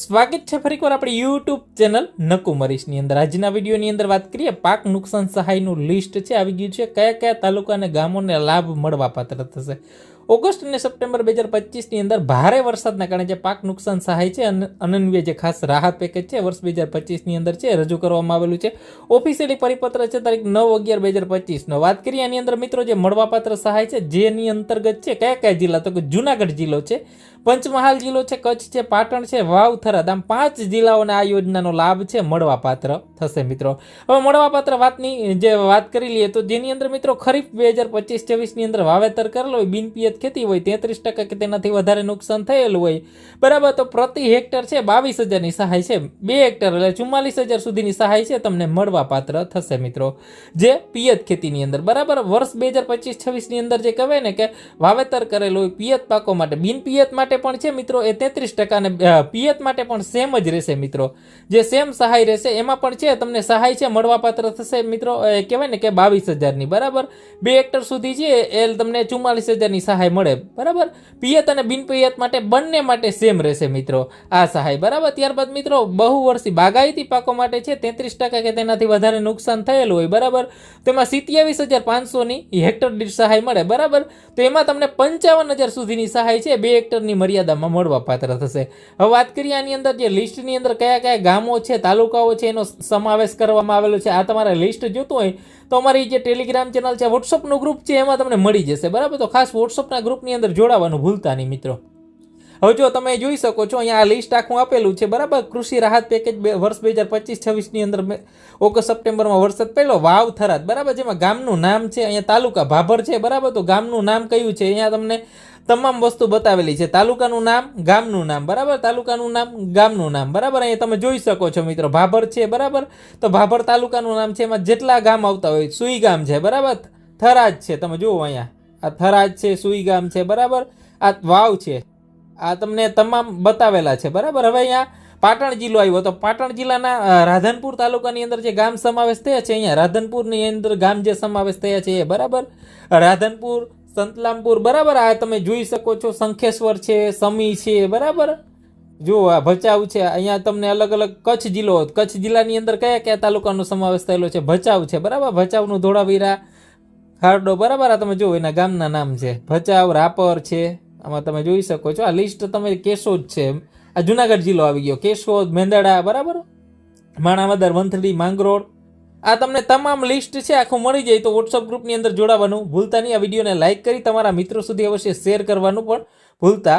સ્વાગત છે ફરીકવાર આપણી યુટ્યુબ ચેનલ નકુ મરીશની અંદર. આજના વિડીયોની અંદર વાત કરીએ, પાક નુકસાન સહાયનું લિસ્ટ છે, આવી ગયું છે, કયા કયા તાલુકા અને ગામોને લાભ મળવા પાત્ર થશે. ઓગસ્ટ અને સપ્ટેમ્બર બે હજાર પચીસની અંદર ભારે વરસાદના કારણે જે પાક નુકસાન સહાય છે, અને, અનન્વય જે ખાસ રાહત પેકેજ છે, વર્ષ બે હજાર પચીસની અંદર છે રજૂ કરવામાં આવેલું છે. ઓફિશિયલી પરિપત્ર છે, તારીખ નવ અગિયાર બે હજાર પચીસનો. વાત કરીએ એની અંદર મિત્રો જે મળવાપાત્ર સહાય છે, જેની અંતર્ગત છે, કયા કયા જિલ્લા? તો કે જુનાગઢ જિલ્લો છે, પંચમહાલ જિલ્લો છે, કચ્છ છે, પાટણ છે વાવ થરાદ આમ પાંચ જિલ્લાઓને આ યોજનાનો લાભ છે, મળવાપાત્ર થશે મિત્રો. હવે મળવાપાત્ર વાતની જે વાત કરી લઈએ તો જેની અંદર મિત્રો ખરીફ બે હજાર પચીસ છવ્વીસની અંદર વાવેતર કરેલો હોય બિનપિયત ખેતી હોય, તેત્રીસ ટકા કે તેનાથી વધારે નુકસાન થયેલું હોય. બરાબર, તો પ્રતિ હેક્ટર છે બાવીસ હજારની સહાય છે. બે હેક્ટર એટલે ચુમ્માલીસ હજાર સુધીની સહાય છે તમને મળવાપાત્ર થશે, મિત્રો. જે પિયત ખેતીની અંદર, બરાબર? વર્ષ બે હજાર પચીસ છવ્વીસની અંદર જે કહેવાય ને કે વાવેતર કરેલું હોય, પિયત પાકો માટે બિનપિયત માટે પણ છે, મિત્રો, એ તેત્રીસ ટકા અને પિયત માટે પણ સેમ જ રહેશે, મિત્રો. જે સેમ સહાય રહેશે, એમાં પણ છે, તમને સહાય છે મળવાપાત્ર થશે, મિત્રો કહેવાય ને કે બાવીસ હજારની, બરાબર? બે હેક્ટર સુધી છે, એ તમને ચુમ્માલીસ હજારની સહાય મળે. બરાબર? પિયત અને બિનપિયત માટે બંને માટે સેમ રહેશે મિત્રો, આ સહાય. બરાબર? ત્યારબાદ મિત્રો બહુ વર્ષી બાગાયતી પાકો માટે છે તેત્રીસ ટકા કે તેનાથી વધારે નુકસાન થયેલું હોય. બરાબર? તેમાં સિત્યાવીસ હજાર પાંચસોની હેક્ટર દીઠ સહાય મળે. બરાબર? તો એમાં તમને પંચાવન હજાર સુધીની સહાય છે, બે હેક્ટરની મર્યાદામાં મળવા પાત્ર થશે. હવે વાત કરીએ આની અંદર જે લિસ્ટની અંદર કયા કયા ગામો છે, તાલુકાઓ છે, એનો સમાવેશ કરવામાં આવેલો છે. આ તમારે લિસ્ટ જોતું હોય તો અમારી જે ટેલિગ્રામ ચેનલ છે, વોટ્સઅપનું ગ્રુપ છે, એમાં તમને મળી જશે. બરાબર? તો ખાસ વોટ્સઅપના ગ્રુપની અંદર જોડાવાનું ભૂલતા નહીં મિત્રો. હવે જો તમે જોઈ શકો છો, અહીંયા આ લિસ્ટ આખું આપેલું છે, બરાબર? કૃષિ રાહત પેકેજ વર્ષ બે હજાર પચીસ, છવ્વીસની અંદર ઓગસ્ટ સપ્ટેમ્બરમાં વરસાદ પહેલો વાવ થરાદ, બરાબર? જેમાં ગામનું નામ છે, અહીંયા તાલુકા ભાભર છે, બરાબર? તો ગામનું નામ કયું છે? અહીંયા તમને તમામ વસ્તુ બતાવેલી છે. તાલુકાનું નામ, ગામનું નામ, બરાબર? તાલુકાનું નામ, ગામનું નામ, બરાબર? અહીંયા તમે જોઈ શકો છો મિત્રો, ભાભર છે, બરાબર? તો ભાભર તાલુકાનું નામ છે, એમાં જેટલા ગામ આવતા હોય, સુઈ ગામ છે, બરાબર? થરાદ છે, તમે જુઓ અહીંયા. આ થરાજ છે સુઈ ગામ છે, બરાબર? આ વાવ છે. આ તમને તમામ બતાવેલા છે, બરાબર? હવે અહીંયા પાટણ જિલ્લો આવ્યો, તો પાટણ જિલ્લાના રાધનપુર તાલુકાની અંદર જે ગામ સમાવેશ થયા છે અહીંયા, રાધનપુરની અંદર ગામ જે સમાવેશ થયા છે એ, બરાબર? રાધનપુર, સંતલામપુર, બરાબર? આ તમે જોઈ શકો છો, શંખેશ્વર છે, સમી છે, બરાબર? જો આ ભચાઉ છે, અહીંયા તમને અલગ અલગ કચ્છ જિલ્લો, કચ્છ જિલ્લાની અંદર કયા કયા તાલુકાનો સમાવેશ થયેલો છે? ભચાઉ છે, બરાબર? ભચાઉનું ધોળાવીરા ખારડો બરાબર આ તમે જુઓ, એના ગામના નામ છે. ભચાઉ, રાપર છે. આમાં તમે જોઈ શકો છો. આ લિસ્ટ તમે કેશોદ છે આ જુનાગઢ જિલ્લો આવી ગયો. કેશોદ, મેંદડા, બરાબર? માણાવદર વંથલી માંગરોળ. આ તમને તમામ લિસ્ટ છે, આખું મળી જાય તો વોટ્સઅપ ગ્રુપની અંદર જોડાવાનું. ભૂલતા નહીં, આ વિડીયોને લાઇક કરી તમારા મિત્રો સુધી અવશ્ય શેર કરવાનું પણ ભૂલતા